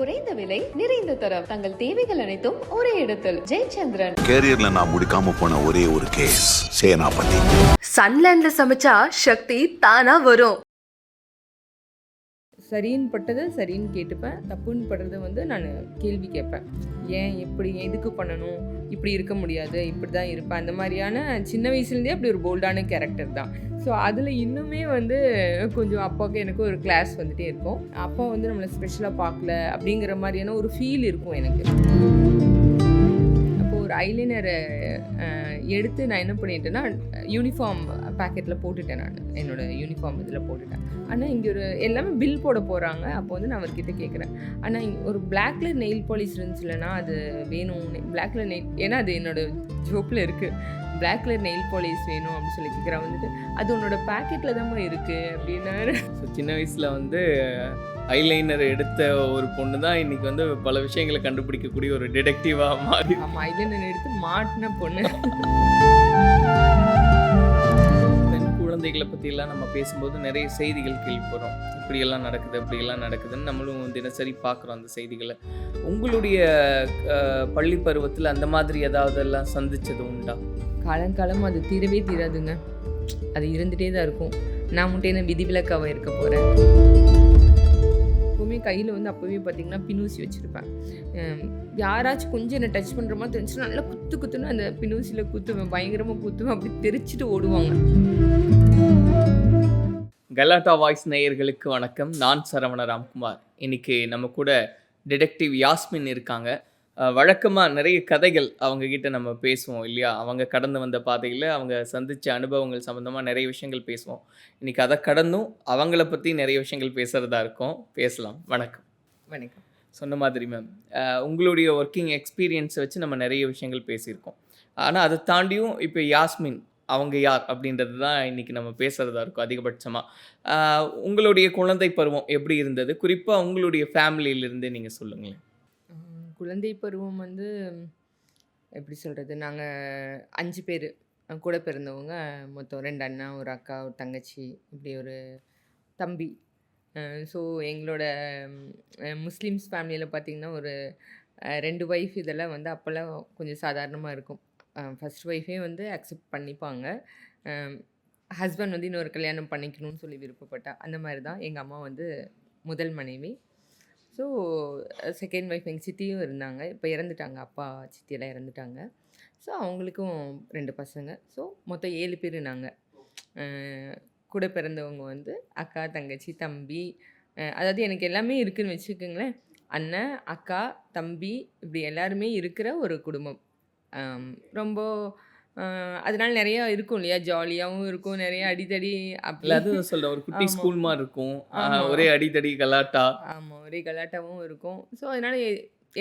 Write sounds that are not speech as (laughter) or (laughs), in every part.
குறைந்த விலை நிறைந்த தரம். தங்கள் தேவைகள் அனைத்தும் ஒரே இடத்தில். ஜெயச்சந்திரன். கேரியர்ல நான் முடிக்காம போன ஒரே ஒரு கேஸ் சேனாபதி. சன்லேண்ட்ல சமைச்சா சக்தி தானா வரும். சரின்னு பட்டதை சரின்னு கேட்டுப்பேன். தப்புன்னு படுறதை வந்து நான் கேள்வி கேட்பேன். ஏன் எப்படி எதுக்கு பண்ணணும்? இப்படி இருக்க முடியாது இப்படி தான் இருப்பேன். அந்த மாதிரியான சின்ன வயசுலேருந்தே அப்படி ஒரு போல்டான கேரக்டர் தான். ஸோ அதில் இன்னுமே வந்து கொஞ்சம் அப்பாவுக்கு எனக்கு ஒரு கிளாஸ் வந்துட்டே இருக்கும். அப்பா வந்து நம்மளை ஸ்பெஷலாக பார்க்கல அப்படிங்கிற மாதிரியான ஒரு ஃபீல் இருக்கும் எனக்கு. அப்போ ஒரு ஐலைனரை எடுத்து நான் என்ன பண்ணிட்டேன்னா யூனிஃபார்ம் பேக்கெட்டில் போட்டுட்டேன் நான். என்னோட யூனிஃபார்ம் இதில் போட்டுட்டேன். ஆனால் இங்கே ஒரு எல்லாமே பில் போட போகிறாங்க அப்போ வந்து நான் அவர்கிட்ட கேட்குறேன் ஆனால் இங்கே ஒரு பிளாக்ல நெயில் பாலிஷ் இருந்துச்சுலன்னா அது வேணும். பிளாக்ல கலர் நெயில் ஏன்னா அது என்னோடய ஜோப்பில் இருக்குது பிளாக் கலர் நெயில் பாலிஷ் வேணும் அப்படின்னு சொல்லி கேட்குறேன் வந்துட்டு அது உன்னோட பேக்கெட்டில் தான் இருக்குது அப்படின்னாரு. ஸோ சின்ன வயசில் வந்து ஐலைனர் எடுத்த ஒரு பொண்ணு தான் இன்னைக்கு வந்து பல விஷயங்களை கண்டுபிடிக்கக்கூடிய ஒரு டிடெக்டிவாக மாறி ஆமாம் ஐலைனர் எடுத்து மாட்டின பொண்ணு. பெண் குழந்தைகளை பற்றியெல்லாம் நம்ம பேசும்போது நிறைய செய்திகள் கேள்விப்படுறோம். இப்படியெல்லாம் நடக்குது இப்படியெல்லாம் நடக்குதுன்னு நம்மளும் தினசரி பார்க்குறோம் அந்த செய்திகளை. உங்களுடைய பள்ளி பருவத்தில் அந்த மாதிரி ஏதாவது எல்லாம் சந்திச்சது உண்டா? காலங்காலமாக அது தீரவே தீராதுங்க. அது இருந்துகிட்டே தான் இருக்கும். நான் மட்டும் என்ன விதிவிலக்காக இருக்க போகிறேன் எப்போவுமே கையில் வந்து அப்போவே பார்த்தீங்கன்னா பினூசி வச்சுருப்பேன். யாராச்சும் கொஞ்சம் என்னை டச் பண்ணுற மாதிரி தெரிஞ்சுன்னா நல்லா குத்து குத்துன்னு அந்த பினூசியில் குத்துவேன். பயங்கரமாக குத்துவேன். அப்படி தெரிச்சிட்டு ஓடுவாங்க. கலாட்டா வாய்ஸ் நேயர்களுக்கு வணக்கம். நான் சரவண ராம்குமார். இன்னைக்கு நம்ம கூட டிடெக்டிவ் யாஸ்மின் இருக்காங்க. வழக்கமாக நிறைய கதைகள் அவங்க கிட்ட நம்ம பேசுவோம் இல்லையா? அவங்க கடந்து வந்த பாதையில் அவங்க சந்திச்ச அனுபவங்கள் சம்மந்தமாக நிறைய விஷயங்கள் பேசுவோம். இன்னைக்கு அதை கடந்தும் அவங்கள பற்றி நிறைய விஷயங்கள் பேசுகிறதா இருக்கும். பேசலாம். வணக்கம். வணக்கம். சொன்ன மாதிரி மேம் உங்களுடைய ஒர்க்கிங் எக்ஸ்பீரியன்ஸை வச்சு நம்ம நிறைய விஷயங்கள் பேசியிருக்கோம். ஆனால் அதை தாண்டியும் இப்போ யாஸ்மின் அவங்க யார் அப்படின்றது தான் இன்றைக்கி நம்ம பேசுகிறதா இருக்கும் அதிகபட்சமாக உங்களுடைய குழந்தை பருவம் எப்படி இருந்தது? குறிப்பாக உங்களுடைய ஃபேமிலியிலேருந்தே நீங்கள் சொல்லுங்களேன். குழந்தை பருவம் வந்து எப்படி சொல்கிறது நாங்கள் அஞ்சு பேர். கூட பிறந்தவங்க மொத்தம் ரெண்டு அண்ணா ஒரு அக்கா ஒரு தங்கச்சி இப்படி ஒரு தம்பி. ஸோ எங்களோட முஸ்லீம்ஸ் ஃபேமிலியில் பார்த்திங்கன்னா ஒரு ரெண்டு ஒய்ஃப் இதெல்லாம் வந்து அப்போல்லாம் கொஞ்சம் சாதாரணமாக இருக்கும். ஃபஸ்ட் ஒய்ஃபே வந்து அக்செப்ட் பண்ணிப்பாங்க. ஹஸ்பண்ட் வந்து இன்னொரு கல்யாணம் பண்ணிக்கணும்னு சொல்லி விருப்பப்பட்டா. அந்த மாதிரி தான் எங்கள் அம்மா வந்து முதல் மனைவி. ஸோ செகண்ட் ஒய்ஃப் எங்கள் சித்தியும் இருந்தாங்க. இப்போ இறந்துட்டாங்க. அப்பா சித்தியெல்லாம் இறந்துட்டாங்க. ஸோ அவங்களுக்கும் ரெண்டு பசங்க. ஸோ மொத்தம் ஏழு பேர் நாங்கள் கூட பிறந்தவங்க வந்து அக்கா தங்கச்சி தம்பி அதாவது எனக்கு எல்லாமே இருக்குதுன்னு வச்சுக்கோங்களேன். அண்ணன் அக்கா தம்பி இப்படி எல்லாருமே இருக்கிற ஒரு குடும்பம். ரொம்ப அதனால நிறையா இருக்கும் இல்லையா? ஜாலியாகவும் இருக்கும். நிறைய இல்லை அப்படி. அது சொல்ல ஒரு குட்டி. ஸ்கூல் மாதிரி இருக்கும். ஒரே அடிதடி கலாட்டா. ஆமாம் ஒரே கலாட்டாவும் இருக்கும். ஸோ அதனால்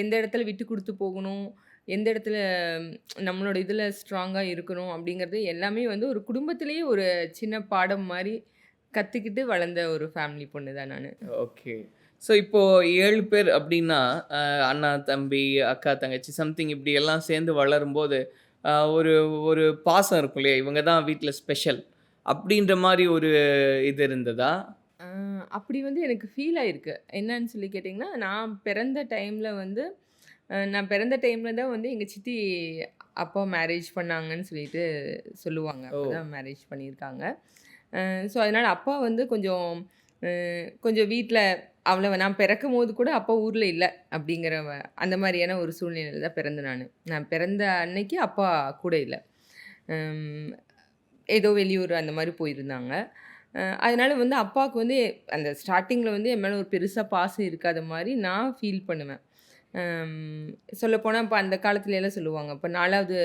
எந்த இடத்துல விட்டு கொடுத்து போகணும்? எந்த இடத்துல நம்மளோட இதில் ஸ்ட்ராங்காக இருக்கணும்? அப்படிங்கிறது எல்லாமே வந்து ஒரு குடும்பத்திலேயே ஒரு சின்ன பாடம் மாதிரி கற்றுக்கிட்டு வளர்ந்த ஒரு ஃபேமிலி பொண்ணு தான் நான். ஓகே ஸோ இப்போ ஏழு பேர் அப்படின்னா அண்ணா தம்பி அக்கா தங்கச்சி சம்திங் இப்படி எல்லாம் சேர்ந்து வளரும்போது ஒரு ஒரு பாசம் இருக்கும் இல்லையா? இவங்க தான் வீட்டில் ஸ்பெஷல் அப்படின்ற மாதிரி ஒரு இது இருந்ததா? அப்படி வந்து எனக்கு ஃபீல் ஆயிருக்கு. என்னன்னு சொல்லி கேட்டிங்கன்னா நான் பிறந்த டைமில் வந்து நான் பிறந்த டைமில் தான் வந்து எங்கள் சித்தி அப்பா மேரேஜ் பண்ணாங்கன்னு சொல்லிட்டு சொல்லுவாங்க. அப்போ தான் மேரேஜ் பண்ணியிருக்காங்க. ஸோ அதனால் அப்பா வந்து கொஞ்சம் கொஞ்சம் வீட்டில் அவ்வளோ நான் பிறக்கும் போது கூட அப்பா ஊரில் இல்லை அப்படிங்கிற அந்த மாதிரியான ஒரு சூழ்நிலையில் தான் பிறந்த நான். நான் பிறந்த அன்னைக்கு அப்பா கூட இல்லை. ஏதோ வெளியூர் அந்த மாதிரி போயிருந்தாங்க. அதனால் வந்து அப்பாவுக்கு வந்து அந்த ஸ்டார்டிங்கில் வந்து என் மேலே ஒரு பெருசாக பாசம் இருக்காத மாதிரி நான் ஃபீல் பண்ணுவேன். சொல்லப்போனால் இப்போ அந்த காலத்துலலாம் சொல்லுவாங்க இப்போ நாலாவது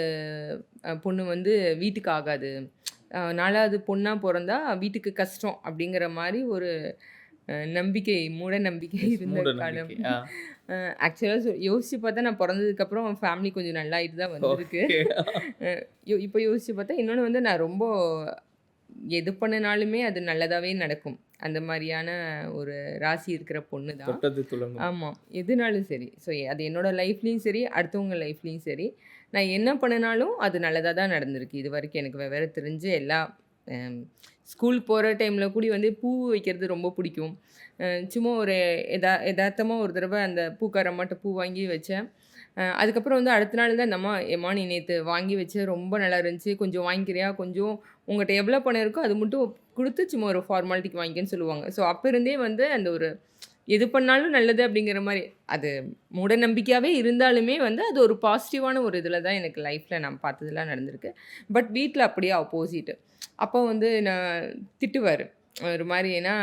பொண்ணு வந்து வீட்டுக்கு ஆகாது. நாலாவது பொண்ணாக பிறந்தா வீட்டுக்கு கஷ்டம் அப்படிங்கிற மாதிரி ஒரு நம்பிக்கை மூட நம்பிக்கை இருந்த காலம். ஆக்சுவலாக யோசிச்சு பார்த்தா நான் பிறந்ததுக்கப்புறம் ஃபேமிலி கொஞ்சம் நல்லாயிட்டு தான் வந்திருக்கு. இப்போ யோசிச்சு பார்த்தா இன்னொன்று வந்து நான் ரொம்ப எது பண்ணினாலுமே அது நல்லதாகவே நடக்கும். அந்த மாதிரியான ஒரு ராசி இருக்கிற பொண்ணு தான். ஆமாம் எதுனாலும் சரி. ஸோ அது என்னோட லைஃப்லேயும் சரி அடுத்தவங்க லைஃப்லேயும் சரி. நான் என்ன பண்ணினாலும் அது நல்லதாக தான் நடந்திருக்கு. இது வரைக்கும் எனக்கு வெவ்வேறு தெரிஞ்சு எல்லா ஸ்கூல் போகிற டைமில் கூடி வந்து பூ வைக்கிறது ரொம்ப பிடிக்கும். சும்மா ஒரு எதா எதார்த்தமாக ஒரு தடவை அந்த பூக்கார மட்டும் பூ வாங்கி வச்சேன். அதுக்கப்புறம் வந்து அடுத்த நாள் தான் இந்த அம்மா நீ நேற்று வாங்கி வச்சு ரொம்ப நல்லா இருந்துச்சு. கொஞ்சம் வாங்கிக்கிறியா? கொஞ்சம் உங்கள்கிட்ட எவ்வளோ பணம் இருக்கோ அது மட்டும் கொடுத்து சும்மா ஒரு ஃபார்மாலிட்டிக்கு வாங்கிக்கன்னு சொல்லுவாங்க. ஸோ அப்போ இருந்தே வந்து அந்த ஒரு எது பண்ணாலும் நல்லது அப்படிங்கிற மாதிரி. அது மூட நம்பிக்கையாகவே இருந்தாலுமே வந்து அது ஒரு பாசிட்டிவான ஒரு இதில் தான் எனக்கு லைஃப்பில் நான் பார்த்ததெல்லாம் நடந்திருக்கு. பட் வீட்டில் அப்படியே ஆப்போசிட்டு அப்போ வந்து நான் திட்டுவார். ஒரு மாதிரி ஏன்னா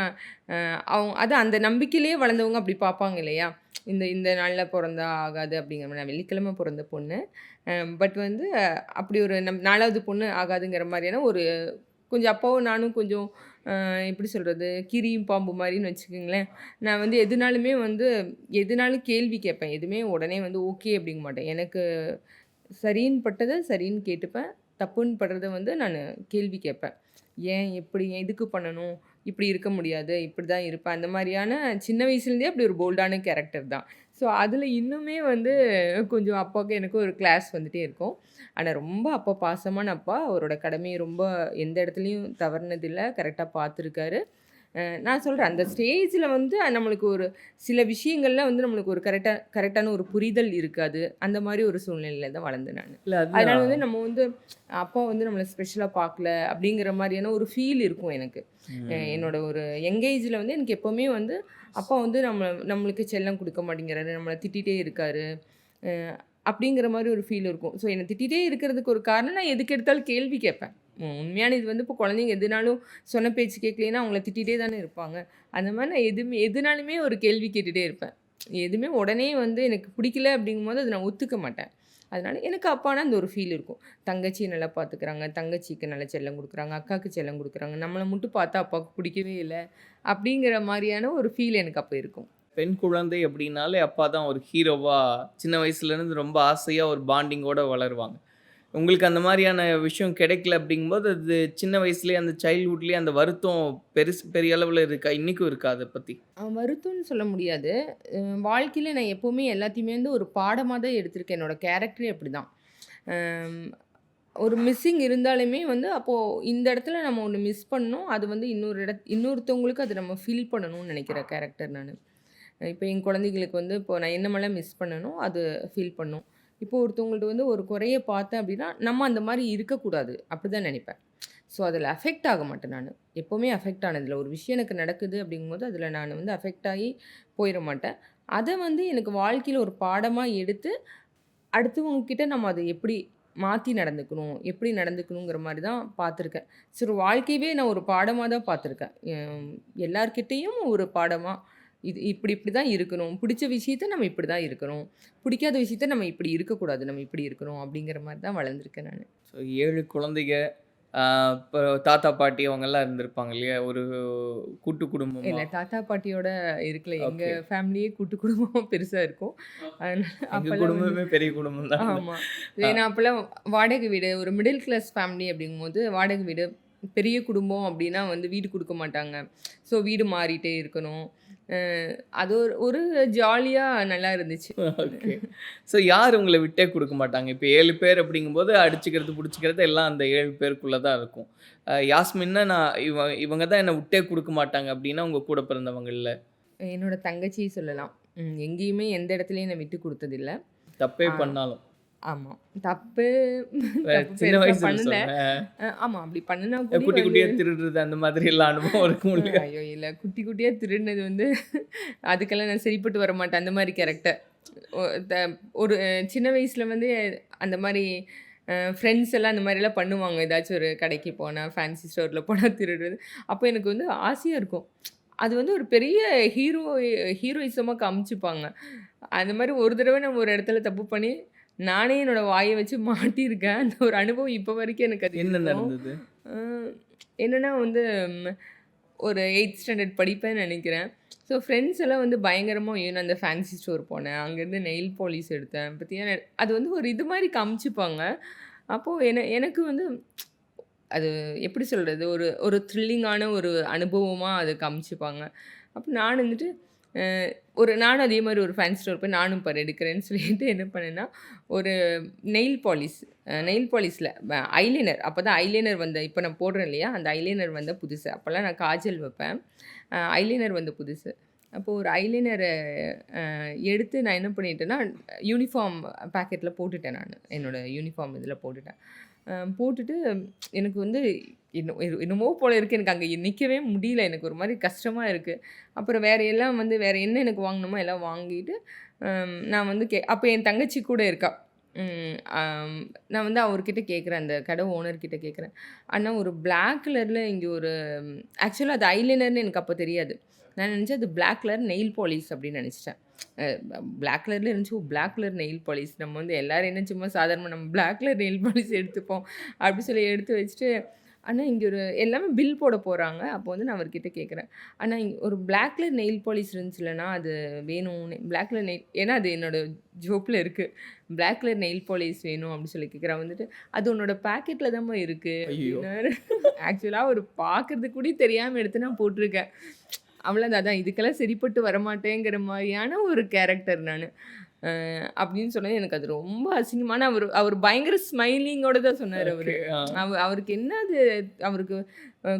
அவங்க அது அந்த நம்பிக்கையிலேயே வளர்ந்தவங்க அப்படி பார்ப்பாங்க இல்லையா? இந்த இந்த நாளில் பிறந்தா ஆகாது அப்படிங்கிற மாதிரி. நான் வெள்ளிக்கிழமை பிறந்த பொண்ணு. பட் வந்து அப்படி ஒரு நம் நாலாவது பொண்ணு ஆகாதுங்கிற மாதிரியான ஒரு கொஞ்சம் அப்பாவும் நானும் கொஞ்சம் எப்படி சொல்கிறது கிரியும் பாம்பு மாதிரின்னு வச்சுக்கோங்களேன். நான் வந்து எதுனாலுமே வந்து எதுனாலும் கேள்வி கேட்பேன். எதுவுமே உடனே வந்து ஓகே அப்படிங்க மாட்டேன். எனக்கு சரின்னு பட்டதை சரின்னு கேட்டுப்பேன். தப்புன்னு படுறத வந்து நான் கேள்வி கேட்பேன். ஏன் எப்படி ஏன் இதுக்கு பண்ணணும்? இப்படி இருக்க முடியாது. இப்படி தான் இருப்பேன். அந்த மாதிரியான சின்ன வயசுலேருந்தே அப்படி ஒரு போல்டான கேரக்டர் தான். ஸோ அதில் இன்னுமே வந்து கொஞ்சம் அப்பாவுக்கு எனக்கும் ஒரு கிளாஸ் வந்துட்டே இருக்கும். ஆனால் ரொம்ப அப்பா பாசமான அப்பா. அவரோட கடமையை ரொம்ப எந்த இடத்துலையும் தவறுனதில்லை. கரெக்டாக பார்த்துருக்காரு நான் சொல்கிறேன் அந்த ஸ்டேஜில் வந்து நம்மளுக்கு ஒரு சில விஷயங்கள்ல வந்து நம்மளுக்கு ஒரு கரெக்டாக கரெக்டான ஒரு புரிதல் இருக்காது. அந்த மாதிரி ஒரு சூழ்நிலையில தான் வளர்ந்தேன் நான். அதனால அது வந்து நம்ம வந்து அப்பா வந்து நம்மளை ஸ்பெஷலாக பார்க்கல அப்படிங்கிற மாதிரியான ஒரு ஃபீல் இருக்கும் எனக்கு. என்னோட ஒரு எங்கேஜில் வந்து எனக்கு எப்போவுமே வந்து அப்பா வந்து நம்ம நம்மளுக்கு செல்லம் கொடுக்க மாட்டேங்கிறாரு நம்மளை திட்டிகிட்டே இருக்காரு. அப்படிங்கிற மாதிரி ஒரு ஃபீல் இருக்கும். ஸோ என்னை திட்டிகிட்டே இருக்கிறதுக்கு ஒரு காரணம் நான் எதுக்கு எடுத்தாலும் கேள்வி கேட்பேன். உண்மையான இது வந்து இப்போ குழந்தைங்க எதுனாலும் சொன்ன பேச்சு கேட்கலன்னா அவங்கள திட்டிகிட்டே தானே இருப்பாங்க. அந்த மாதிரி நான் எதுவுமே எதுனாலுமே ஒரு கேள்வி கேட்டுகிட்டே இருப்பேன். எதுவுமே உடனே வந்து எனக்கு பிடிக்கல அப்படிங்கும்போது அதை நான் ஒத்துக்க மாட்டேன். அதனால எனக்கு அப்பானா அந்த ஒரு ஃபீல் இருக்கும். தங்கச்சியை நல்லா பார்த்துக்குறாங்க தங்கச்சிக்கு நல்லா செல்லம் கொடுக்குறாங்க அக்காவுக்கு செல்லம் கொடுக்குறாங்க நம்மளை மட்டும் பார்த்தா அப்பாவுக்கு பிடிக்கவே இல்லை அப்படிங்கிற மாதிரியான ஒரு ஃபீல் எனக்கு அப்போ இருக்கும். பெண் குழந்தை அப்படின்னாலே அப்பா தான் ஒரு ஹீரோவாக சின்ன வயசுலேருந்து ரொம்ப ஆசையாக ஒரு பாண்டிங்கோட வளருவாங்க. உங்களுக்கு அந்த மாதிரியான விஷயம் கிடைக்கல அப்படிங்கும்போது அது சின்ன வயசுலேயே அந்த சைல்ட்ஹுட்லேயே அந்த வருத்தம் பெருசு பெரிய அளவில் இருக்கா? இன்றைக்கும் இருக்கா அதை பற்றி வருத்தம்னு சொல்ல முடியாது. வாழ்க்கையில் நான் எப்போவுமே எல்லாத்தையுமே வந்து ஒரு பாடமாக தான் எடுத்திருக்கேன். என்னோடய கேரக்டரே அப்படி தான் ஒரு மிஸ்ஸிங் இருந்தாலுமே வந்து அப்போது இந்த இடத்துல நம்ம ஒன்று மிஸ் பண்ணோம் அது வந்து இன்னொரு இட இன்னொருத்தவங்களுக்கு அது நம்ம ஃபீல் பண்ணணும்னு நினைக்கிற கேரக்டர் நான். இப்போ என் குழந்தைங்களுக்கு வந்து இப்போ நான் என்னமெல்லாம் மிஸ் பண்ணணும் அது ஃபீல் பண்ணும். இப்போ ஒருத்தவங்கள்ட்ட வந்து ஒரு குறைய பார்த்தேன் அப்படின்னா நம்ம அந்த மாதிரி இருக்கக்கூடாது. அப்படி தான் நினைப்பேன். ஸோ அதில் அஃபெக்ட் ஆக மாட்டேன் நான். எப்போவுமே அஃபெக்ட் ஆனதில் ஒரு விஷயம் எனக்கு நடக்குது அப்படிங்கும்போது அதில் நான் வந்து அஃபெக்ட் ஆகி போயிட மாட்டேன். அதை வந்து எனக்கு வாழ்க்கையில் ஒரு பாடமாக எடுத்து அடுத்தவங்கக்கிட்ட நம்ம அதை எப்படி மாற்றி நடந்துக்கணும் எப்படி நடந்துக்கணுங்கிற மாதிரி தான் பார்த்துருக்கேன். சரி வாழ்க்கையவே நான் ஒரு பாடமாக தான் பார்த்துருக்கேன். எல்லார்கிட்டேயும் ஒரு பாடமாக இது இப்படி இப்படி தான் இருக்கணும். பிடிச்ச விஷயத்த நம்ம இப்படி தான் இருக்கணும். பிடிக்காத விஷயத்த நம்ம இப்படி இருக்கக்கூடாது. நம்ம இப்படி இருக்கணும் அப்படிங்கிற மாதிரி தான் வளர்ந்துருக்கேன் நான். ஸோ ஏழு குழந்தைங்க இப்போ தாத்தா பாட்டி அவங்கெல்லாம் இருந்திருப்பாங்க இல்லையா? ஒரு கூட்டு குடும்பம்? இல்லை தாத்தா பாட்டியோட இருக்கல எங்கள். ஃபேமிலியே கூட்டு குடும்பம் பெருசாக இருக்கும். அதனால குடும்பமே பெரிய குடும்பம் தான். ஆமாம் ஏன்னா அப்போல்லாம் வாடகை வீடு ஒரு மிடில் கிளாஸ் ஃபேமிலி அப்படிங்கும்போது வாடகை வீடு பெரிய குடும்பம் அப்படின்னா வந்து வீடு கொடுக்க மாட்டாங்க. ஸோ வீடு மாறிட்டே இருக்கணும். அது ஒரு ஒரு ஜாலியாக நல்லா இருந்துச்சு. ஓகே. ஸோ யார் உங்களை விட்டே கொடுக்க மாட்டாங்க? இப்போ ஏழு பேர் அப்படிங்கும்போது அடிச்சுக்கிறது பிடிச்சிக்கிறது எல்லாம் அந்த ஏழு பேருக்குள்ளே தான் இருக்கும். யாஸ்மின்னா நான் இவ இவங்க தான் என்னை விட்டே கொடுக்க மாட்டாங்க அப்படின்னா உங்கள் கூட பிறந்தவங்களில் என்னோட தங்கச்சி சொல்லலாம். எங்கேயுமே எந்த இடத்துலையும் நான் விட்டு கொடுத்ததில்ல. தப்பே. பண்ணாலும். ஆமாம் தப்பு. சின்ன பண்ணல சொல்றேன். அஹ் ஆமா அப்படி பண்ணினா குட்டி குட்டியாக திருடுறது அந்த மாதிரி எல்லாம் அனுபவம் இருக்கும் ஐயோ இல்லை. குட்டி குட்டியாக திருடினது வந்து அதுக்கெல்லாம் நான் சரிப்பட்டு வர மாட்டேன். அந்த மாதிரி கேரக்டர் ஒரு சின்ன வயசில் வந்து அந்த மாதிரி ஃப்ரெண்ட்ஸ் எல்லாம் அந்த மாதிரிலாம் பண்ணுவாங்க. ஏதாச்சும் ஒரு கடைக்கு போனால் ஃபேன்சி ஸ்டோரில் போனால் திருடுறது. அப்போ எனக்கு வந்து ஆசையாக இருக்கும். அது வந்து ஒரு பெரிய ஹீரோ ஹீரோயிசமாக காமிச்சுப்பாங்க. அந்த மாதிரி ஒரு தடவை நம்ம ஒரு இடத்துல தப்பு பண்ணி நானே என்னோட வாயை வச்சு மாட்டியிருக்கேன். அந்த ஒரு அனுபவம் இப்போ வரைக்கும் எனக்கு அது என்ன. நடந்தது? என்னன்னா வந்து ஒரு எயித் ஸ்டாண்டர்ட் படிப்பேன்னு நினைக்கிறேன். ஸோ ஃப்ரெண்ட்ஸ் எல்லாம் வந்து பயங்கரமாக ஏன் அந்த ஃபேன்சி ஸ்டோர் போனேன். அங்கேருந்து நெயில் பாலிஷ் எடுத்தேன். பற்றியா அது வந்து ஒரு இது மாதிரி காமிச்சுப்பாங்க. அப்போது என எனக்கு வந்து அது எப்படி சொல்கிறது ஒரு ஒரு த்ரில்லிங்கான ஒரு அனுபவமாக அது காமிச்சுப்பாங்க. அப்போ நான் வந்துட்டு ஒரு நானும் அதே மாதிரி ஒரு ஃபேன் ஸ்டோர் போய் நானும் பாரு எடுக்கிறேன்னு சொல்லிட்டு என்ன பண்ணேன்னா ஒரு நெயில் பாலிஷ் நெயில் பாலிஷில் ஐலைனர் அப்போ தான் ஐலைனர் வந்த இப்போ நான் போடுறேன் இல்லையா? அந்த ஐலைனர் வந்த புதுசு. அப்போல்லாம் நான் காஜல் வைப்பேன். ஐலைனர் வந்த புதுசு. அப்போது ஒரு ஐலைனரை எடுத்து நான் என்ன பண்ணிட்டேன்னா யூனிஃபார்ம் பேக்கெட்டில் போட்டுட்டேன் நான். என்னோடய யூனிஃபார்ம் இதில் போட்டுட்டேன். போட்டுட்டு எனக்கு வந்து இன்னும் இது- என்னமோ போல இருக்குது எனக்கு அங்கே நிற்கவே முடியல. எனக்கு ஒரு மாதிரி கஷ்டமாக இருக்குது அப்புறம் வேறு எல்லாம் வந்து வேறு என்ன எனக்கு வாங்கணுமோ எல்லாம் வாங்கிட்டு நான் வந்து கே அப்போ என் தங்கச்சி கூட இருக்கா. நான் வந்து அவர்கிட்ட கேட்குறேன் அந்த கடை ஓனர்கிட்ட கேட்குறேன் ஆனால் ஒரு பிளாக் கலரில் இங்கே ஒரு ஆக்சுவலாக அது ஐலைனர்னு எனக்கு அப்போ தெரியாது. நான் நினச்சேன் அது பிளாக் கலர் நெயில் பாலிஷ் அப்படின்னு நினச்சிட்டேன். பிளாக் கலரில் இருந்துச்சு. பிளாக் கலர் நெயில் பாலிஷ் நம்ம வந்து எல்லோரும் என்ன சும்மா சாதாரணமாக நம்ம பிளாக் கலர் நெயில் பாலிஷ் எடுத்துப்போம். அப்படி சொல்லி எடுத்து வச்சுட்டு அண்ணா இங்கே ஒரு எல்லாமே பில் போட போகிறாங்க அப்போ வந்து நான் அவர்கிட்ட கேட்குறேன் அண்ணா இங்கே ஒரு கலர் நெயில் பாலிஷ் இருந்துச்சுலண்ணா அது வேணும் கலர் நெயில் ஏன்னா அது என்னோட ஜோப்பில் இருக்குது கலர் நெயில் பாலிஷ் வேணும் அப்படின்னு சொல்லி கேட்குறேன் வந்துட்டு அது உன்னோட பேக்கெட்டில் தான்மா இருக்குது. ஆக்சுவலாக ஒரு பார்க்கறது கூட தெரியாமல் எடுத்து நான் போட்டிருக்கேன். அவ்வளோதான் அதான் இதுக்கெல்லாம் சரிப்பட்டு வரமாட்டேங்கிற மாதிரியான ஒரு கேரக்டர் நான். அப்படின்னு சொன்னது எனக்கு அது ரொம்ப அசிங்கமான அவர் அவர் பயங்கர ஸ்மைலிங்கோட தான் சொன்னார் அவர். அவருக்கு என்ன அது அவருக்கு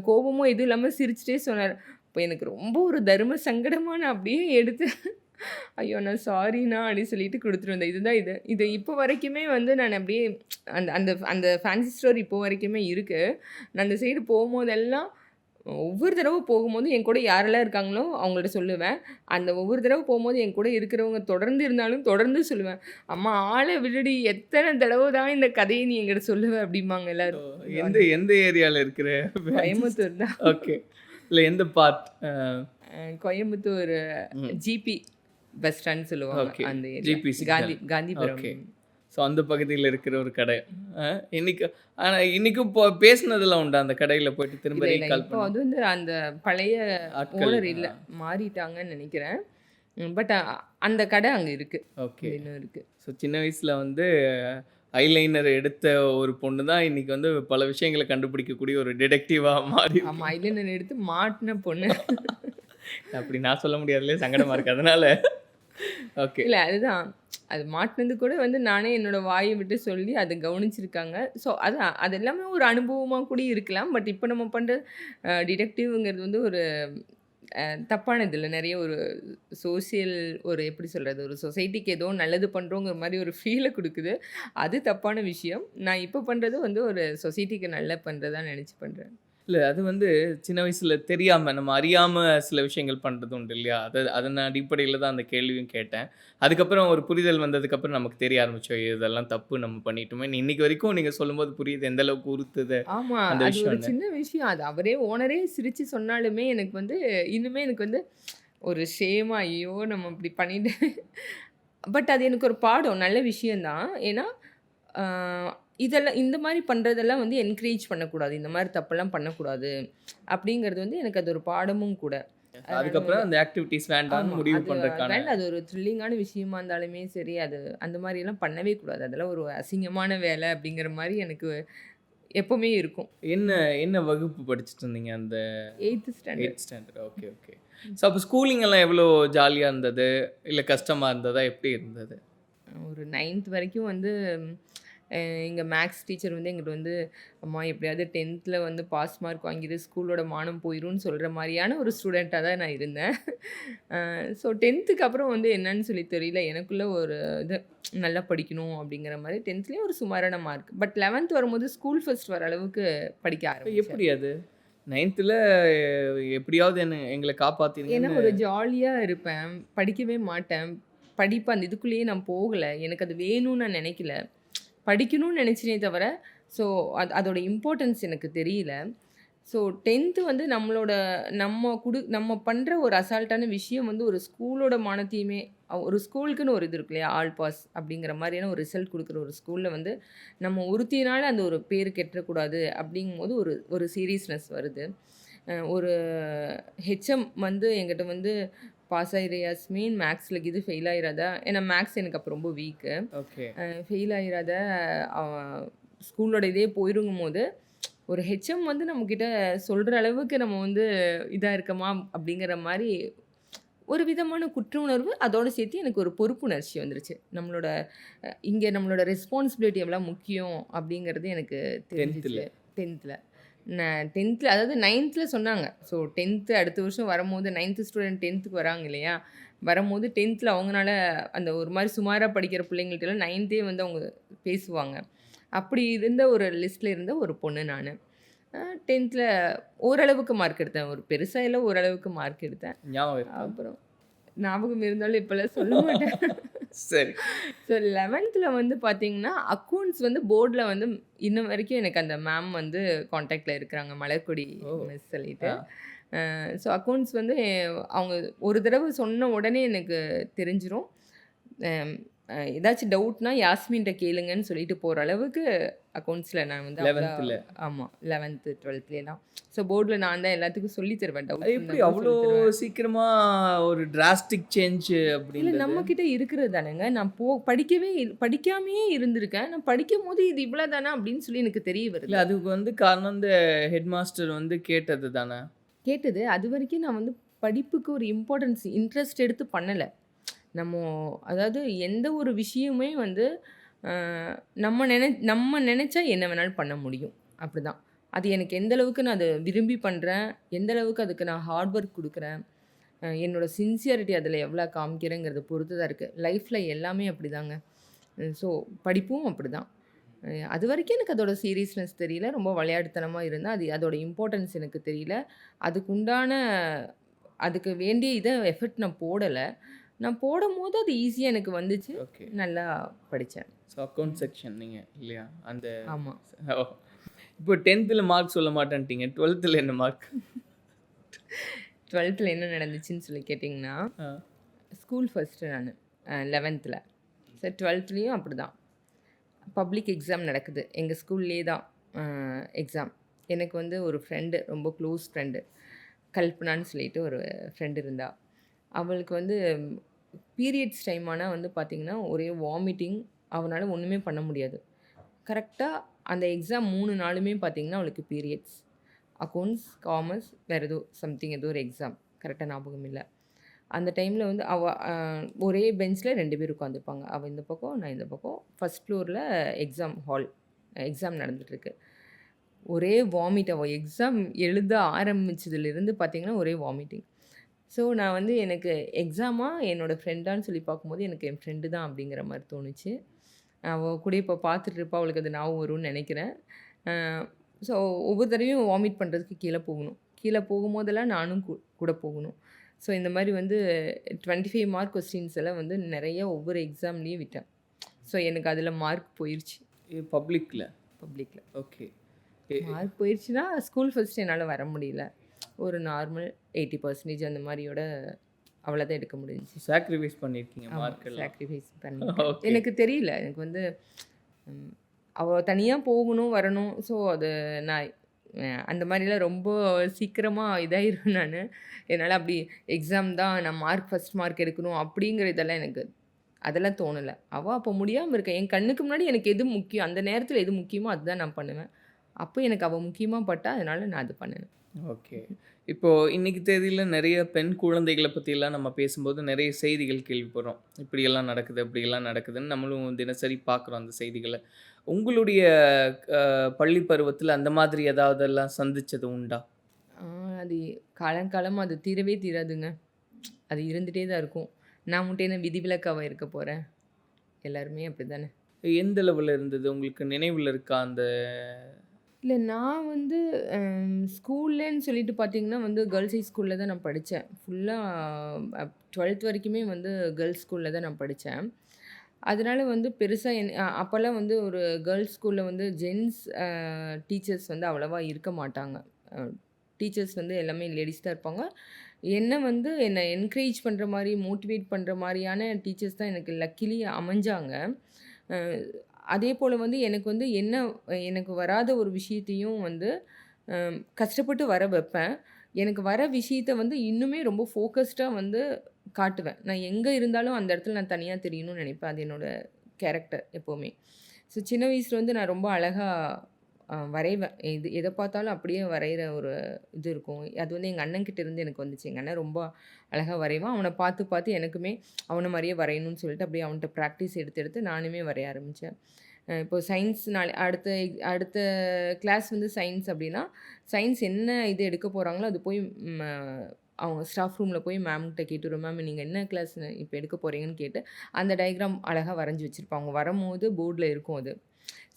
கோபமோ எதுவும் இல்லாமல் சிரிச்சிட்டே சொன்னார். இப்போ எனக்கு ரொம்ப ஒரு தர்ம சங்கடமான அப்படியே எடுத்து ஐயோ நான் சாரிண்ணா அப்படின்னு சொல்லிட்டு கொடுத்துட்டு வந்தேன். இதுதான் இது. இது இப்போ வரைக்குமே வந்து நான் அப்படியே அந்த அந்த அந்த ஃபேன்சி ஸ்டோர் இப்போ வரைக்குமே இருக்குது நான் அந்த சைடு போகும்போதெல்லாம் ஒவ்வொரு தடவை போகும்போது என் கூட யாரெல்லாம் இருக்காங்களோ அவங்கள்ட்ட சொல்லுவேன். அந்த ஒவ்வொரு தடவை போகும்போது என் கூட இருக்கிறவங்க தொடர்ந்து இருந்தாலும் தொடர்ந்து சொல்லுவேன். அம்மா ஆளை விடுடி எத்தனை தடவை தான் இந்த கதையை நீ எங்கிட்ட சொல்லுவ அப்படிம்பாங்க எல்லாரும். எந்த எந்த ஏரியால இருக்கிற கோயம்புத்தூர் தான். ஓகே இல்ல எந்த part Coimbatore GP bus stand சொல்லுவாங்க. அந்த signal. காந்தி காந்திபுரம். ஸோ அந்த பகுதியில் இருக்கிற ஒரு கடை. இன்னைக்கு ஆனா இன்னைக்கும் இப்போ பேசுனதெல்லாம் உண்டு அந்த கடையில போயிட்டு திரும்ப ரீகால் இப்போ அது வந்து அந்த பழைய ஓனர் இல்லை மாறிட்டாங்கன்னு நினைக்கிறேன். பட் அந்த கடை அங்கே இருக்கு. ஓகே இன்னும் இருக்கு. ஸோ சின்ன வயசுல வந்து ஐலைனர் எடுத்த ஒரு பொண்ணு தான் இன்னைக்கு வந்து பல விஷயங்களை கண்டுபிடிக்கக்கூடிய ஒரு டிடெக்டிவா மாறி ஆமா இல்லை நான் எடுத்து மாட்டின பொண்ணு. அப்படி நான் சொல்ல முடியாதுலே சங்கடமா இருக்கு. அதனால ஓகே இல்லை அதுதான். அது மாட்டினது கூட வந்து நானே என்னோட வாயை விட்டு சொல்லி அதை கவனிச்சிருக்காங்க. ஸோ அதான். அது எல்லாமே ஒரு அனுபவமாக கூட இருக்கலாம். பட் இப்போ நம்ம பண்ணுற டிடெக்டிவ்ங்கிறது வந்து ஒரு தப்பானது இல்லை. நிறைய ஒரு சோசியல் ஒரு எப்படி சொல்கிறது ஒரு சொசைட்டிக்கு ஏதோ நல்லது பண்ணுறோங்கிற மாதிரி ஒரு ஃபீலை கொடுக்குது. அது தப்பான விஷயம். நான் இப்போ பண்ணுறது வந்து ஒரு சொசைட்டிக்கு நல்லா பண்ணுறதா நினச்சி பண்ணுறேன் இல்லை அது வந்து சின்ன வயசுல தெரியாம நம்ம அறியாம சில விஷயங்கள் பண்றது உண்டு இல்லையா? அது அதன் அடிப்படையில் தான் அந்த கேள்வியும் கேட்டேன். அதுக்கப்புறம் ஒரு புரிதல் வந்ததுக்கப்புறம் நமக்கு தெரிய ஆரம்பிச்சோம் இதெல்லாம் தப்பு நம்ம பண்ணிட்டோமே. இன்னைக்கு வரைக்கும் நீங்க சொல்லும்போது புரியுது எந்த அளவுக்கு உறுத்துது ஆமா அந்த விஷயம் சின்ன விஷயம். அது அவரே ஓனரே சிரிச்சு சொன்னாலுமே எனக்கு வந்து இன்னுமே எனக்கு வந்து ஒரு ஷேமா ஐயோ நம்ம இப்படி பண்ணிட்டு. பட் அது எனக்கு ஒரு பாடம் நல்ல விஷயம்தான். ஏன்னா இதெல்லாம் இந்த மாதிரி பண்ணுறதெல்லாம் வந்து என்கரேஜ் பண்ணக்கூடாது. இந்த மாதிரி தப்பெல்லாம் பண்ணக்கூடாது. அப்படிங்கிறது வந்து எனக்கு அது ஒரு பாடமும் கூட. அதுக்கப்புறம் அந்த ஆக்டிவிட்டிஸ் வேண்டாம்னு ஆமா, முடிவு வேண்டாம். அது ஒரு த்ரில்லிங்கான விஷயமா இருந்தாலுமே சரி அது அந்த மாதிரி எல்லாம் பண்ணவே கூடாது. அதெல்லாம் ஒரு அசிங்கமான வேலை அப்படிங்கிற மாதிரி எனக்கு எப்பவுமே இருக்கும். என்ன என்ன வகுப்பு படிச்சுட்டு இருந்தீங்க அந்த eighth standard eight standard okay okay so அப்போ ஸ்கூலிங் எல்லாம் எவ்வளோ ஜாலியாக இருந்தது? இல்லை கஷ்டமாக இருந்ததா? எப்படி இருந்தது? ஒரு நைன்த் வரைக்கும் வந்து எங்கள் மேக்ஸ் டீச்சர் வந்து எங்கிட்ட வந்து அம்மா எப்படியாவது டென்த்தில் வந்து பாஸ் மார்க் வாங்கிட்டு ஸ்கூலோட மானம் போயிரும்னு சொல்கிற மாதிரியான ஒரு ஸ்டூடெண்ட்டாக தான் நான் இருந்தேன். ஸோ டென்த்துக்கு அப்புறம் வந்து என்னன்னு சொல்லி தெரியல எனக்குள்ளே ஒரு இது நல்லா படிக்கணும் அப்படிங்கிற மாதிரி டென்த்லேயும் ஒரு சுமாரான மார்க். பட் லெவன்த் வரும்போது ஸ்கூல் ஃபர்ஸ்ட் வர அளவுக்கு படிக்க ஆரம்பிச்சேன். எப்படி அது? நைன்த்தில் எப்படியாவது என்ன எங்களை ஏன்னா காப்பாற்றினீங்க ஒரு ஜாலியாக இருப்பேன் படிக்கவே மாட்டேன் படிப்பு அந்த இதுக்குள்ளேயே நான் போகலை எனக்கு அது வேணும்னு நான் நினைக்கல. படிக்கணும்னு நினச்சினே தவிர ஸோ அது அதோட இம்பார்ட்டன்ஸ் எனக்கு தெரியல. ஸோ டென்த்து வந்து நம்மளோட நம்ம குடு நம்ம பண்ணுற ஒரு அசால்ட்டான விஷயம் வந்து ஒரு ஸ்கூலோட மானத்தையுமே ஒரு ஸ்கூலுக்குன்னு ஒரு இது இருக்கு இல்லையா ஆல் பாஸ் அப்படிங்கிற மாதிரியான ஒரு ரிசல்ட் கொடுக்குற ஒரு ஸ்கூலில் வந்து நம்ம ஒருத்தினால அந்த ஒரு பேர் கெட்டக்கூடாது அப்படிங்கும்போது ஒரு ஒரு சீரியஸ்னஸ் வருது. ஒரு ஹெச்எம் வந்து எங்கிட்ட வந்து பாஸ் ஆயிரு யாஸ்மின் மேக்ஸில் இது ஃபெயில் ஆயிராதா. ஏன்னா மேக்ஸ் எனக்கு அப்போ ரொம்ப வீக்கு ஓகே ஃபெயில் ஆயிராத ஸ்கூலோட இதே போயிருங்கும் போது ஒரு ஹெச்எம் வந்து நம்மக்கிட்ட சொல்கிற அளவுக்கு நம்ம வந்து இதாக இருக்கமா அப்படிங்கிற மாதிரி ஒரு விதமான குற்ற உணர்வு அதோட சேர்த்து எனக்கு ஒரு பொறுப்புணர்ச்சி வந்துருச்சு. நம்மளோட இங்கே நம்மளோட ரெஸ்பான்சிபிலிட்டி எவ்வளோ முக்கியம் அப்படிங்கிறது எனக்கு தெரிஞ்சிச்சு. டென்த்தில் டென்த்தில் அதாவது நைன்த்தில் சொன்னாங்க. ஸோ டென்த்து அடுத்த வருஷம் வரும்போது நைன்த்து ஸ்டூடெண்ட் டென்த்துக்கு வராங்க இல்லையா? வரும்போது டென்த்தில் அவங்களால அந்த ஒரு மாதிரி சுமாராக படிக்கிற பிள்ளைங்கள்ட்டலாம் நைன்த்தே வந்து அவங்க பேசுவாங்க. அப்படி இருந்த ஒரு லிஸ்ட்டில் இருந்த ஒரு பொண்ணு நான். டென்த்தில் ஓரளவுக்கு மார்க் எடுத்தேன். ஒரு பெருசாக இல்லை ஓரளவுக்கு மார்க் எடுத்தேன்? அப்புறம் ஞாபகம் இருந்தாலும் இப்போல்லாம் சொல்ல மாட்டேன். சரி ஸோ லெவன்த்தில் வந்து பார்த்தீங்கன்னா அக்கௌண்ட்ஸ் வந்து போர்டில் வந்து இன்னும் வரைக்கும் எனக்கு அந்த மேம் வந்து காண்டாக்டில் இருக்கிறாங்க மலர்கொடி. மிஸ் சொல்லிட்டு. ஸோ அக்கௌண்ட்ஸ் வந்து அவங்க ஒரு தடவை சொன்ன உடனே எனக்கு அஹ், ஏதாச்சும் டவுட்னா யாஸ்மின்ட்ட கேளுங்கன்னு சொல்லிட்டு போகிற அளவுக்கு அக்கௌண்ட்ஸில் நான் வந்து 11th ல. ஆமாம் லெவன்த்து டுவெல்த்லாம் ஸோ போர்டில் நான் தான் எல்லாத்துக்கும் சொல்லி தருவேன் அது எப்படி அவ்வளோ டவுட் சீக்கிரமா ஒரு டிராஸ்டிக் சேஞ்ச் இல்லை அப்படின்னு நம்ம கிட்ட இருக்கிறது தானேங்க. நான் போ படிக்கவே படிக்காமையே இருந்திருக்கேன். நான் படிக்கும் போது இது இவ்வளோ தானே அப்படின்னு சொல்லி எனக்கு தெரிய வருது. இல்லை அதுக்கு வந்து காரணம் இந்த ஹெட் மாஸ்டர் வந்து கேட்டது தானே? கேட்டது. அது வரைக்கும் நான் வந்து படிப்புக்கு ஒரு இம்பார்ட்டன்ஸ் இன்ட்ரெஸ்ட் எடுத்து பண்ணலை. நம்ம அதாவது எந்த ஒரு விஷயமே வந்து நம்ம நினை நம்ம நினச்சா என்ன வேணாலும் பண்ண முடியும். அப்படிதான். அது எனக்கு எந்த அளவுக்கு நான் அதை விரும்பி பண்ணுறேன் எந்த அளவுக்கு அதுக்கு நான் ஹார்ட் ஒர்க் கொடுக்குறேன் என்னோடய என்னோட சின்சியாரிட்டி அதில் எவ்வளோ காமிக்கிறேங்கிறத பொறுத்து தான் இருக்குது லைஃப்பில் எல்லாமே அப்படி தாங்க ஸோ படிப்பும் அப்படி தான் அது வரைக்கும் எனக்கு அதோட சீரியஸ்னஸ் தெரியல. ரொம்ப விளையாட்டுத்தனமாக இருந்தால் அது அதோட இம்பார்ட்டன்ஸ் எனக்கு தெரியல. அதுக்கு உண்டான அதுக்கு வேண்டிய இதை எஃபெக்ட் நான் போடலை. நான் போடும் போது அது ஈஸியாக எனக்கு வந்துச்சு. ஓகே நல்லா படித்தேன் ஸோ அக்கௌண்ட் செக்ஷன் நீங்கள் இல்லையா? அந்த ஆமாம் ஓ. இப்போ டென்த்தில் மார்க் சொல்ல மாட்டேன்ட்டீங்க. டுவெல்த்தில் என்ன மார்க் டுவெல்த்தில் என்ன நடந்துச்சுன்னு சொல்லி கேட்டிங்கன்னா ஸ்கூல் ஃபஸ்ட்டு நான் லெவன்த்தில் சரி டுவெல்த்லேயும் அப்படி தான் பப்ளிக் எக்ஸாம் நடக்குது. எங்கள் ஸ்கூல்லே தான் எக்ஸாம் எனக்கு வந்து ஒரு ஃப்ரெண்டு ரொம்ப க்ளோஸ் ஃப்ரெண்டு கல்பனான்னு சொல்லிட்டு ஒரு ஃப்ரெண்டு இருந்தா. அவளுக்கு வந்து பீரியட்ஸ் டைம் ஆனால் வந்து பார்த்திங்கன்னா ஒரே வாமிட்டிங் அவனால் ஒன்றுமே பண்ண முடியாது. கரெக்டாக அந்த எக்ஸாம் மூணு நாளுமே பார்த்திங்கன்னா அவளுக்கு பீரியட்ஸ் அக்கௌண்ட்ஸ் காமர்ஸ் வேறு ஏதோ சம்திங் ஏதோ ஒரு எக்ஸாம் கரெக்டாக ஞாபகம் இல்லை. அந்த டைமில் வந்து அவ ஒரே பெஞ்சில் ரெண்டு பேர் உட்காந்துருப்பாங்க அவள் இந்த பக்கம் நான் இந்த பக்கம். ஃபஸ்ட் ஃப்ளோரில் எக்ஸாம் ஹால் எக்ஸாம் நடந்துகிட்ருக்கு ஒரே வாமிட் அவள் எக்ஸாம் எழுத ஆரம்பிச்சதுலேருந்து பார்த்திங்கன்னா ஒரே வாமிட்டிங் ஸோ நான் வந்து எனக்கு எக்ஸாமாக என்னோடய ஃப்ரெண்டான்னு சொல்லி பார்க்கும்போது எனக்கு என் ஃப்ரெண்டு தான் அப்படிங்கிற மாதிரி தோணுச்சு. அவள் கூட இப்போ பார்த்துட்டு இருப்பா அவளுக்கு அது ஞாபகம் வரும்னு நினைக்கிறேன். ஸோ ஒவ்வொரு தடவையும் வாமிட் பண்ணுறதுக்கு கீழே போகணும். கீழே போகும்போதெல்லாம் நானும் கூட போகணும். ஸோ இந்த மாதிரி வந்து டுவெண்ட்டி ஃபைவ் மார்க் கொஸ்டின்ஸ் எல்லாம் வந்து நிறைய ஒவ்வொரு எக்ஸாம்லேயும் விட்டேன். ஸோ எனக்கு அதில் மார்க் போயிடுச்சு பப்ளிக்கில் பப்ளிக்கில் ஓகே மார்க் போயிடுச்சுன்னா ஸ்கூல் ஃபர்ஸ்ட் என்னால் வர முடியல. ஒரு நார்மல் எயிட்டி பர்சன்டேஜ் அந்த மாதிரியோட அவ்வளோதான் எடுக்க முடிஞ்சுச்சு. சாக்ரிஃபைஸ் பண்ணியிருக்கீங்க மார்க் எல்லாம். சாக்ரிஃபைஸ் (laughs) பண்ணி. எனக்கு தெரியல எனக்கு வந்து ம், அவ தனியாக போகணும் வரணும் ஸோ அது நான் அந்த மாதிரிலாம் ரொம்ப சீக்கிரமாக இதாயிரும் நான். என்னால் அப்படி எக்ஸாம் தான் நான் மார்க் ஃபஸ்ட் மார்க் எடுக்கணும் அப்படிங்கிற இதெல்லாம் எனக்கு அதெல்லாம் தோணலை. அவள் அப்போ முடியாமல் இருக்க. என் கண்ணுக்கு முன்னாடி எனக்கு எது முக்கியம் அந்த நேரத்தில் எது முக்கியமோ அதுதான் நான் பண்ணுவேன். அப்போ எனக்கு அவள் முக்கியமாக பட்டா அதனால நான் அது பண்ணினேன் ஓகே. இப்போ இன்னைக்கு தேதியில் நிறைய பெண் குழந்தைகளை பற்றியெல்லாம் நம்ம பேசும்போது நிறைய செய்திகள் கேள்விப்படுறோம். இப்படியெல்லாம் நடக்குது இப்படியெல்லாம் நடக்குதுன்னு நம்மளும் தினசரி பார்க்குறோம் அந்த செய்திகளை. உங்களுடைய அஹ், பள்ளி பருவத்தில் அந்த மாதிரி ஏதாவது எல்லாம் சந்திச்சது உண்டா? ஆஹ் அது காலங்காலமாக அது தீரவே தீராதுங்க. அது இருந்துகிட்டே தான் இருக்கும். நான் மட்டும் என்ன விதிவிலக்காக இருக்க போகிறேன் எல்லாருமே அப்படி தானே எந்த லெவலில் இருந்தது? உங்களுக்கு நினைவில் இருக்கா அந்த இல்லை நான் வந்து ஸ்கூல்லன்னு சொல்லிட்டு பார்த்தீங்கன்னா வந்து கேர்ள்ஸ் ஹை ஸ்கூலில் தான் நான் படித்தேன் ஃபுல்லாக டுவெல்த் வரைக்குமே வந்து கேர்ள்ஸ் ஸ்கூலில் தான் நான் படித்தேன் அதனால் வந்து பெருசாக என் அப்போல்லாம் வந்து ஒரு கேர்ள்ஸ் ஸ்கூலில் வந்து ஜென்ஸ் டீச்சர்ஸ் வந்து அவ்வளோவா இருக்க மாட்டாங்க. டீச்சர்ஸ் வந்து எல்லாமே லேடிஸ் தான் இருப்பாங்க. என்னை வந்து என்னை என்கரேஜ் பண்ணுற மாதிரி மோட்டிவேட் பண்ணுற மாதிரியான டீச்சர்ஸ் தான் எனக்கு லக்கிலி அமைஞ்சாங்க. அதே போல் வந்து எனக்கு வந்து என்ன எனக்கு வராத ஒரு விஷயத்தையும் வந்து கஷ்டப்பட்டு வர வைப்பேன். எனக்கு வர விஷயத்த வந்து இன்னுமே ரொம்ப ஃபோக்கஸ்டாக வந்து காட்டுவேன். நான் எங்கே இருந்தாலும் அந்த இடத்துல நான் தனியாக தெரியணும்னு நினைப்பேன். அது என்னோட கேரக்டர் எப்போவுமே. ஸோ சின்ன வயசில் வந்து நான் ரொம்ப அழகாக வரைவேன். இது எதை பார்த்தாலும் அப்படியே வரைகிற ஒரு இது இருக்கும். அது வந்து எங்கள் அண்ணன்கிட்ட இருந்து எனக்கு வந்துச்சு. எங்கள் அண்ணன் ரொம்ப அழகாக வரைவான். அவனை பார்த்து பார்த்து எனக்குமே அவனை மாதிரியே வரையணும்னு சொல்லிட்டு அப்படியே அவன்கிட்ட ப்ராக்டிஸ் எடுத்து எடுத்து நானுமே வரைய ஆரம்பித்தேன் அ இப்போ சயின்ஸ்னாலே அடுத்த அடுத்த கிளாஸ் வந்து சயின்ஸ் அப்படின்னா, சயின்ஸ் என்ன இது எடுக்க போகிறாங்களோ அது போய் அவங்க ஸ்டாஃப் ரூமில் போய் மேம்கிட்ட கேட்டுருவேன். மேம் நீங்கள் என்ன கிளாஸ் இப்போ எடுக்க போகிறீங்கன்னு கேட்டு, அந்த டயக்ராம் அழகாக வரைஞ்சி வச்சுருப்பாங்க அவங்க வரும்போது போர்டில் இருக்கும் அது.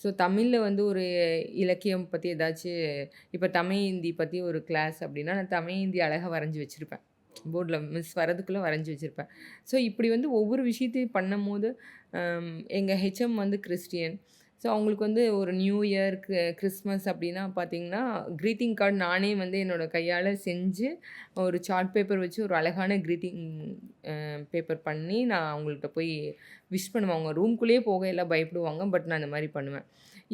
ஸோ தமிழ்ல வந்து ஒரு இலக்கியம் பற்றி ஏதாச்சும் இப்போ தமிழ், ஹிந்தி பற்றி ஒரு கிளாஸ் அப்படின்னா, நான் தமிழ், ஹிந்தி அழகா வரைஞ்சு வச்சிருப்பேன். போர்டில் மிஸ் வரதுக்குள்ளே வரைஞ்சி வச்சிருப்பேன். ஸோ இப்படி வந்து ஒவ்வொரு விஷயத்தையும் பண்ணும்போது, போது எங்க ஹெச்எம் வந்து கிறிஸ்டியன். ஸோ அவங்களுக்கு வந்து ஒரு நியூ இயர், கிறிஸ்மஸ் அப்படின்னா பார்த்தீங்கன்னா, க்ரீட்டிங் கார்டு நானே வந்து என்னோடய கையால் செஞ்சு, ஒரு சார்ட் பேப்பர் வச்சு ஒரு அழகான க்ரீட்டிங் பேப்பர் பண்ணி, நான் அவங்கள்ட்ட போய் விஷ் பண்ணுவேன். அவங்க ரூம்குள்ளேயே போக எல்லாம் பயப்படுவாங்க. பட் நான் இந்த மாதிரி பண்ணுவேன்.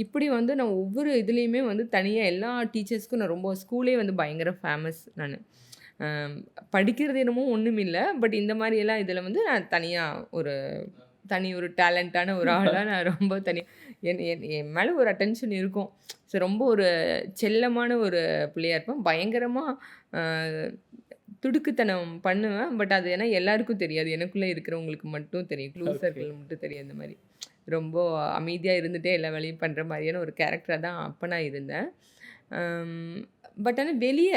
இப்படி வந்து நான் ஒவ்வொரு இதுலேயுமே வந்து தனியாக எல்லா டீச்சர்ஸ்க்கும் நான் ரொம்ப ஸ்கூலே வந்து பயங்கர ஃபேமஸ் நான் படிக்கிறது என்னமோ ஒண்ணுமில்ல. பட் இந்த மாதிரியெல்லாம் இதில் வந்து நான் தனியாக ஒரு தனி ஒரு டேலண்டான ஒரு (laughs) ஆளா நான் ரொம்ப தனி என் என் மேல ஒரு அட்டென்ஷன் இருக்கும். ஸோ ரொம்ப ஒரு செல்லமான ஒரு பிள்ளையா இருப்பேன். பயங்கரமா அ துடுக்குத்தனம் பண்ணுவேன். பட் அது ஏன்னா எல்லாருக்கும் தெரியாது. எனக்குள்ள இருக்கிறவங்களுக்கு மட்டும் தெரியும். க்ளோஸ். சர்க்கிள் மட்டும் தெரியும் அந்த மாரி. ரொம்ப அமைதியா இருந்துட்டே எல்லா வேலையும் பண்ற மாரியான ஒரு கேரக்டரா தான் அப்ப நான் இருந்தேன். பட் ஆனா வெளிய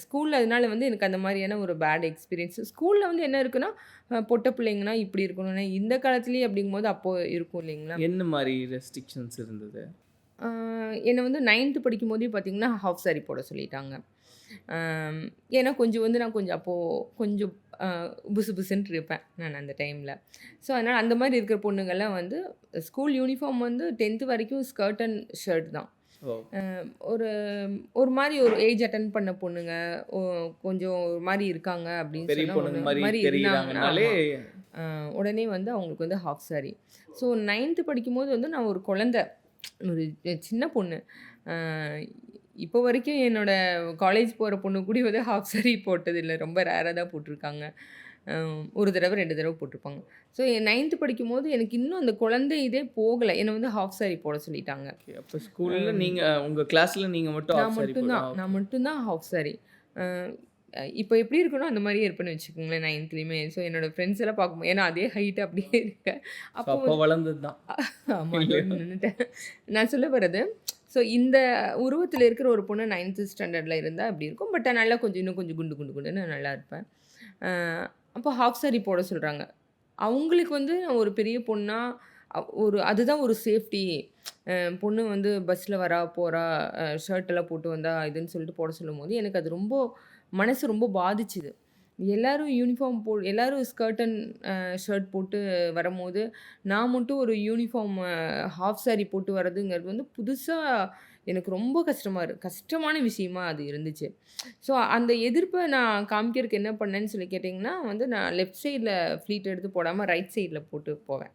ஸ்கூல்ல அதனால வந்து எனக்கு அந்த மாரியான ஒரு பேட் எக்ஸ்பீரியன்ஸ். ஸ்கூல்ல வந்து என்ன இருக்குன்னா, பொட்ட பிள்ளைங்கன்னா இப்படி இருக்கணும்னா, இந்த காலத்திலேயே அப்படிங்கும்போது அப்போ இருக்கும் இல்லைங்களா? என்ன மாரி ரெஸ்ட்ரிக்ஷன்ஸ் இருந்தது? என்ன வந்து 9த் படிக்கும்போதே பார்த்தீங்கன்னா, ஹாஃப் சாரி போட சொல்லிட்டாங்க. ஏன்னா கொஞ்சம் வந்து நான் கொஞ்சம் அப்போ கொஞ்சம் புசு புசுன்ட்டு இருப்பேன் நான் அந்த டைம்ல. ஸோ அதனால அந்த மாரி இருக்கிற பொண்ணுங்கலாம் வந்து ஸ்கூல் யூனிஃபார்ம் வந்து 10த் வரைக்கும் ஸ்கர்ட் அண்ட் ஷர்ட் தான். ஒரு ஒரு மாரி ஒரு ஏஜ் அட்டெண்ட் பண்ண பொண்ணுங்க, கொஞ்சம் ஒரு மாரி இருக்காங்க அப்படின்னு உடனே வந்து அவங்களுக்கு வந்து ஹாஃப் சாரி. ஸோ 9த் படிக்கும்போது வந்து நான் ஒரு குழந்தை. ஒரு சின்ன பொண்ணு. இப்போ வரைக்கும் என்னோட காலேஜ் போற பொண்ணு கூட வந்து ஹாஃப் சாரி போட்டதில்ல. ரொம்ப ரேரா தான் போட்டுருக்காங்க. ஒரு தடவ, 2 தடவ போட்டுருப்பாங்க. ஸோ 9த் படிக்கும்போது எனக்கு இன்னும் அந்த குழந்தை இதே போகல. என்ன வந்து ஹாஃப் சாரி போட சொல்லிட்டாங்க. அப்ப ஸ்கூல்ல ம். நீங்க உங்க கிளாஸ்ல நீங்க மட்டும் நான் ஆஃப் சாரி மட்டும் போட தான். ஓகே. நான் மட்டும் தான் ஹாஃப் சாரி. இப்போ எப்படி இருக்கனோ அந்த மாரியே இருப்பேன்னு வச்சுக்கோங்களேன் 9த்லயுமே. ஸோ என்னோட ஃப்ரெண்ட்ஸ் எல்லாம் பார்க்கும்போது ஏன்னா அதே ஹைட் அப்படியே இருக்கேன். ஸோ அப்போ வளர்ந்தது தான். ஆமா இல்லையா? அதோட நின்னுட்டேன். நான் சொல்ல வர்றது, ஸோ இந்த உருவத்தில இருக்கிற ஒரு பொண்ணு 9த் ஸ்டாண்டர்ட்ல இருந்தா அப்படி இருக்கும். பட் நல்லா கொஞ்சம் இன்னும் கொஞ்சம் குண்டு குண்டு குண்டுன்னு நல்லா இருப்பேன். அப்போ ஹாஃப் சாரி போட சொல்கிறாங்க அவங்களுக்கு வந்து நான் ஒரு பெரிய பொண்ணாக ஒரு அதுதான் ஒரு சேஃப்டி. பொண்ணு வந்து பஸ்ஸில் வரா, போகிறா ஷர்ட்டெல்லாம் போட்டு வந்தா இதுன்னு சொல்லிட்டு போட சொல்லும்போது, எனக்கு அது ரொம்ப மனசு ரொம்ப பாதிச்சுது. எல்லோரும் யூனிஃபார்ம் போ எல்லாரும் ஸ்கர்ட் அண்ட் ஷர்ட் போட்டு வரும்போது நான் மட்டும் ஒரு யூனிஃபார்ம் ஹாஃப் சாரி போட்டு வரதுங்கிறது வந்து புதுசாக எனக்கு ரொம்ப கஷ்டமாக இரு கஷ்டமான விஷயமா அது இருந்துச்சு. ஸோ அந்த எதிர்ப்பை நான் காமிக்கிறதுக்கு என்ன பண்ணேன்னு சொல்லி கேட்டிங்கன்னா வந்து நான் லெஃப்ட் சைடில் ஃப்ளீட் எடுத்து போடாமல் ரைட் சைடில் போட்டு போவேன்.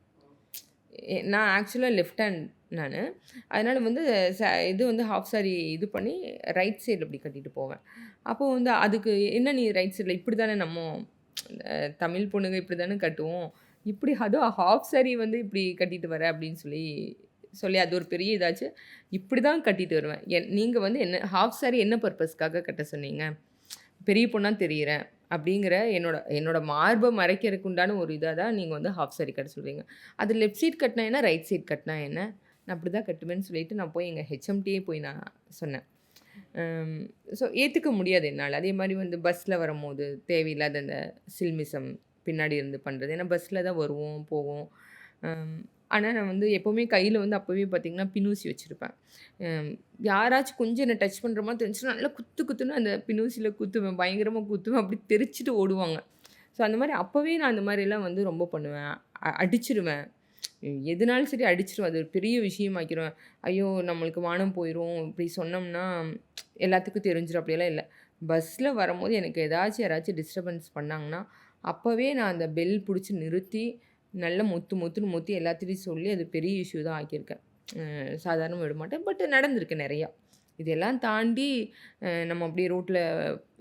நான் ஆக்சுவலாக லெஃப்ட் ஹேண்ட் நான் அதனால் வந்து ச இது வந்து ஹாஃப் சாரி இது பண்ணி ரைட் சைடில் இப்படி கட்டிட்டு போவேன். அப்போது வந்து அதுக்கு என்ன நீ ரைட் சைடில் இப்படி தானே நம்ம தமிழ் பொண்ணுங்க இப்படி தானே கட்டுவோம். இப்படி அதுவும் ஹாஃப் சாரி வந்து இப்படி கட்டிட்டு வர அப்படின்னு சொல்லி சொல்லி அது ஒரு பெரிய இதாச்சு. இப்படி தான் கட்டிட்டு வருவேன். என் நீங்கள் வந்து என்ன ஹாஃப் சாரி என்ன பர்பஸ்க்காக கட்ட சொன்னீங்க? பெரிய பொண்ணாக தெரியிறேன். அப்படிங்கிற என்னோட என்னோட மார்பை மறைக்கிறதுக்கு உண்டான ஒரு இதாக தான் நீங்கள் வந்து ஹாஃப் சாரி கட்ட சொல்கிறீங்க அது லெஃப்ட் சைட் கட்டினா என்ன? ரைட் சைட் கட்டினா என்ன? நான் அப்படி தான் கட்டுவேன்னு சொல்லிட்டு நான் போய் எங்கள் ஹெச்எம்டியே போய் நான் சொன்னேன். ஸோ ஏற்றுக்க முடியாது என்னால் அதே மாதிரி வந்து பஸ்ஸில் வரும்போது தேவையில்லாத அந்த சில்மிசம் பின்னாடி இருந்து பண்ணுறது ஏன்னா பஸ்ஸில் தான் வருவோம், போவோம். ஆனால் நான் வந்து எப்போவுமே கையில் வந்து அப்போவே பார்த்தீங்கன்னா, பினூசி வச்சுருப்பேன் யாராச்சும் கொஞ்சம் என்ன டச் பண்ற மாரி நல்லா குத்து குத்துன்னு அந்த பினூசியில் குத்துவேன். பயங்கரமாக குத்துவேன். அப்படி தெரிச்சிட்டு ஓடுவாங்க. ஸோ அந்த மாதிரி அப்போவே நான் அந்த மாதிரிலாம் வந்து ரொம்ப பண்ணுவேன். அடிச்சிருவேன் எதுனாலும் சரி அடிச்சிருவேன் அது ஒரு பெரிய விஷயமாக்கிருவேன். ஐயோ! நம்மளுக்கு வானம் போயிடும் இப்படி சொன்னோம்னா எல்லாத்துக்கும் தெரிஞ்சிரும் அப்படியெல்லாம் இல்லை பஸ்ஸில் வரும்போது எனக்கு ஏதாச்சும் யாராச்சும் டிஸ்டர்பன்ஸ் பண்ணாங்கன்னா, அப்போவே நான் அந்த பெல் பிடிச்சி நிறுத்தி, நல்லா மொத்து மொத்துன்னு மொத்தி எல்லாத்துட்டயும் சொல்லி அது பெரிய இஷ்யூ தான் ஆக்கியிருக்கேன். அ சாதாரணமா விட மாட்டேன். பட் நடந்திருக்கு நெறையா. இதெல்லாம் தாண்டி நம்ம அப்படியே ரோட்ல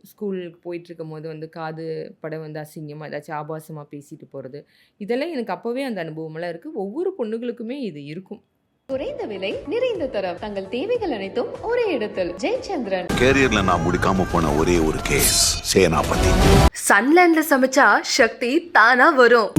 ஸ்கூலுக்கு போயிட்டுருக்கும்போது வந்து காது பட வந்து அசிங்கமா ஏதாச்சும் ஆபாசமா பேசிட்டு போறது. இதெல்லாம் எனக்கு அப்பவே அந்த அனுபவமெல்லாம் இருக்கு. ஒவ்வொரு பொண்ணுகளுக்குமே இது இருக்கும். குறைந்த விலை நிறைந்த தரம் தங்கள் தேவைகள் அனைத்தும் ஒரே இடத்தில் ஜெயச்சந்திரன் கேரியர்ல நான் முடிக்காம போன ஒரே ஒரு கேஸ் சேனாபதி சன்லேண்ட்ல சமைச்சா சக்தி தானா வரும்